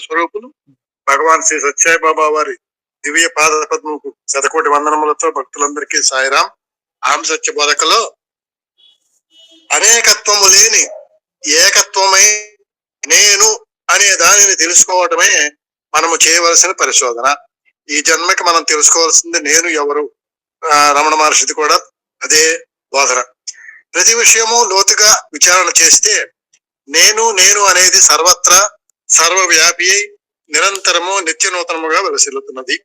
స్వరూపులు. భగవాన్ శ్రీ సత్యాయిబాబా వారి దివ్య పాద పద్మకు శతకోటి వందనములతో భక్తులందరికీ సాయిరాం. ఆం సత్య బోధకలో. అనేకత్వము లేని ఏకత్వమై నేను అనే దానిని తెలుసుకోవటమే మనము చేయవలసిన పరిశోధన. ఈ జన్మకి మనం తెలుసుకోవాల్సింది నేను ఎవరు? రమణ మహర్షిది కూడా అదే బోధన. ప్రతి విషయము లోతుగా విచారణ చేస్తే నేను నేను అనేది సర్వత్రా సర్వవ్యాపి అయి నిరంతరము నిత్య నూతనముగా వెలసిల్లుతున్నది.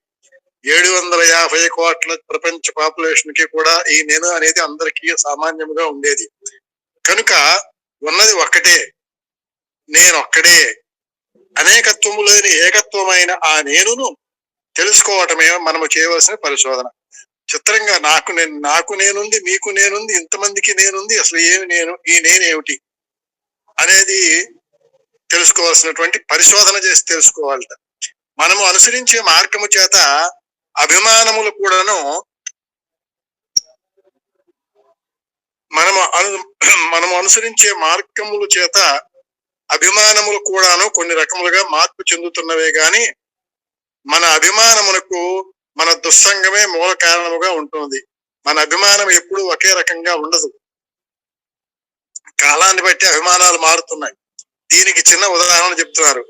ఏడు వందల యాభై కోట్ల ప్రపంచ పాపులేషన్కి కూడా ఈ నేను అనేది అందరికీ సామాన్యముగా ఉండేది. కనుక ఉన్నది ఒక్కటే నేనొక్కడే. అనేకత్వము లేని ఏకత్వమైన ఆ నేనును తెలుసుకోవటమే మనము చేయవలసిన పరిశోధన. చిత్రంగా నాకు నేను నాకు నేనుంది మీకు నేనుంది ఇంతమందికి నేనుంది అసలు ఏమి నేను ఈ నేనేమిటి అనేది తెలుసుకోవాల్సినటువంటి పరిశోధన చేసి తెలుసుకోవాలట. మనము అనుసరించే మార్గము చేత అభిమానములు కూడాను మనము అను మనము అనుసరించే మార్గముల చేత అభిమానములు కూడాను కొన్ని రకములుగా మార్పు చెందుతున్నవే గాని మన అభిమానమునకు మన దుస్సంగమే మూల కారణముగా ఉంటుంది. మన అభిమానం ఎప్పుడు ఒకే రకంగా ఉండదు. కాలాన్ని బట్టి అభిమానాలు మారుతున్నాయి. దీనికి చిన్న ఉదాహరణ చెప్తున్నారు.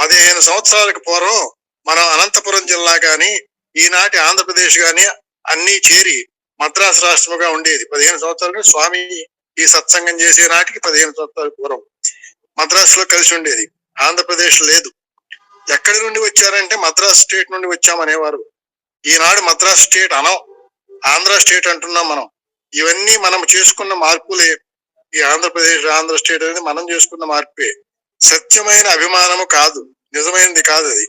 పదిహేను సంవత్సరాలకు పూర్వం మనం అనంతపురం జిల్లా గాని ఈనాటి ఆంధ్రప్రదేశ్ గాని అన్ని చేరి మద్రాసు రాష్ట్రముగా ఉండేది. పదిహేను సంవత్సరాలు స్వామి ఈ సత్సంగం చేసే నాటికి పదిహేను సంవత్సరాల పూర్వం మద్రాసులో కలిసి ఉండేది. ఆంధ్రప్రదేశ్ లేదు. ఎక్కడి నుండి వచ్చారంటే మద్రాస్ స్టేట్ నుండి వచ్చామనేవారు. ఈనాడు మద్రాస్ స్టేట్ అనం ఆంధ్ర స్టేట్ అంటున్నాం మనం. ఇవన్నీ మనం చేసుకున్న మార్పులే ఈ ఆంధ్రప్రదేశ్ ఆంధ్ర స్టేట్ అనేది మనం చేసుకున్న మార్పే. సత్యమైన అభిమానము కాదు. నిజమైనది కాదు అది.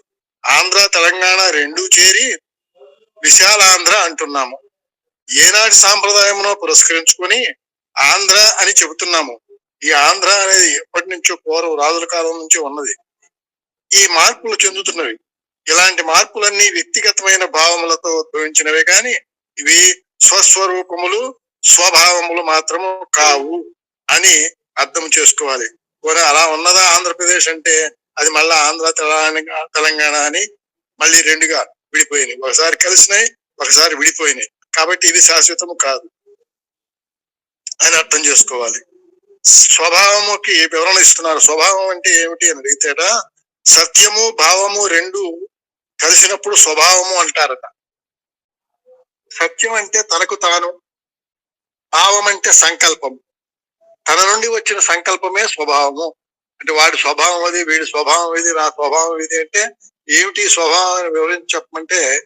ఆంధ్ర తెలంగాణ రెండూ చేరి విశాల ఆంధ్ర అంటున్నాము. ఏనాటి సాంప్రదాయమునో పురస్కరించుకొని ఆంధ్ర అని చెబుతున్నాము. ఈ ఆంధ్ర అనేది ఎప్పటి నుంచో పూర్వ రాజుల కాలం నుంచి ఉన్నది. ఈ మార్పులు చెందుతున్నవి. ఇలాంటి మార్పులన్నీ వ్యక్తిగతమైన భావములతో ఉద్భవించినవే కానీ ఇవి స్వస్వరూపములు స్వభావములు మాత్రము కావు. అని అర్థం చేసుకోవాలి. పోనీ అలా ఉన్నదా ఆంధ్రప్రదేశ్ అంటే అది మళ్ళా ఆంధ్ర తెలంగాణ తెలంగాణ అని మళ్ళీ రెండుగా విడిపోయినాయి. ఒకసారి కలిసినాయి ఒకసారి విడిపోయినాయి. కాబట్టి ఇది శాశ్వతము కాదు అని అర్థం చేసుకోవాలి. స్వభావముకి వివరణ ఇస్తున్నారు. స్వభావం అంటే ఏమిటి అని అడిగితేట సత్యము భావము రెండు కలిసినప్పుడు స్వభావము అంటారట. సత్యం అంటే తనకు తాను భావం అంటే సంకల్పం నుండి వచ్చిన సంకల్పమే స్వభావము. అంటే వాడి స్వభావం అది వీడి స్వభావం ఇది నా స్వభావం ఇది అంటే ఏమిటి స్వభావం అని వివరించి చెప్పమంటే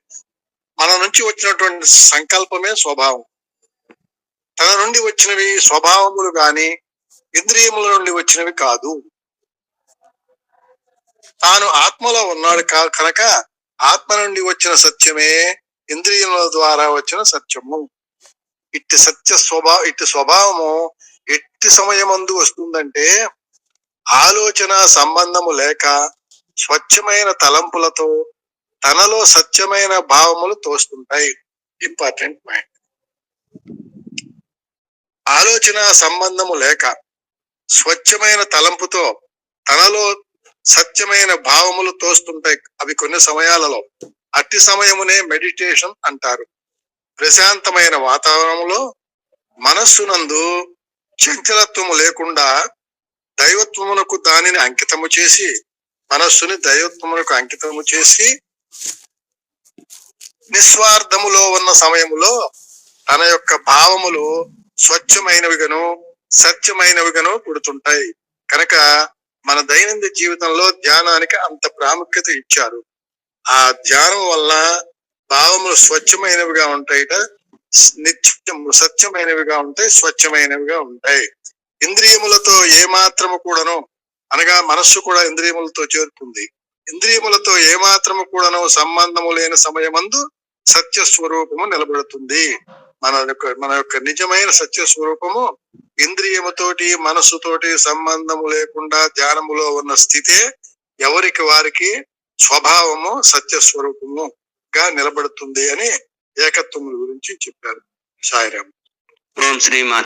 మన నుంచి వచ్చినటువంటి సంకల్పమే స్వభావం. తన నుండి వచ్చినవి స్వభావములు గాని ఇంద్రియముల నుండి వచ్చినవి కాదు. తాను ఆత్మలో ఉన్నాడు కా- కనుక ఆత్మ నుండి వచ్చిన సత్యమే ఇంద్రియముల ద్వారా వచ్చిన సత్యము. ఇట్టి సత్య స్వభావ ఇట్టి స్వభావము ఎట్టి సమయమందు వస్తుందంటే ఆలోచన సంబంధము లేక స్వచ్ఛమైన తలంపులతో తనలో సత్యమైన భావములు తోస్తుంటాయి. Important point. ఆలోచన సంబంధము లేక స్వచ్ఛమైన తలంపుతో తనలో సత్యమైన భావములు తోస్తుంటాయి. అవి కొన్ని సమయాలలో అట్టి సమయమునే మెడిటేషన్ అంటారు. ప్రశాంతమైన వాతావరణంలో మనస్సునందు చంచలత్వము లేకుండా దైవత్వమునకు దానిని అంకితము చేసి మనస్సుని దైవత్వమునకు అంకితము చేసి నిస్వార్థములో ఉన్న సమయములో తన యొక్క భావములు స్వచ్ఛమైనవిగాను సత్యమైనవిగాను పుడుతుంటాయి. కనుక మన దైనందిన జీవితంలో ధ్యానానికి అంత ప్రాముఖ్యత ఇచ్చారు. ఆ ధ్యానం వల్ల భావములు స్వచ్ఛమైనవిగా ఉంటాయిట నిత్యము సత్యమైనవిగా ఉంటాయి స్వచ్ఛమైనవిగా ఉంటాయి. ఇంద్రియములతో ఏ మాత్రము కూడాను అనగా మనస్సు కూడా ఇంద్రియములతో చేరుతుంది. ఇంద్రియములతో ఏ మాత్రము కూడాను సంబంధము లేని సమయమందు సత్య స్వరూపము నిలబడుతుంది. మన యొక్క మన యొక్క నిజమైన సత్య స్వరూపము ఇంద్రియముతోటి మనస్సుతోటి సంబంధము లేకుండా ధ్యానములో ఉన్న స్థితే ఎవరికి వారికి స్వభావము సత్య స్వరూపము గా నిలబడుతుంది అని ఏకత్వముల గురించి చెప్పారు సాయిరామ్. ఓం శ్రీ మా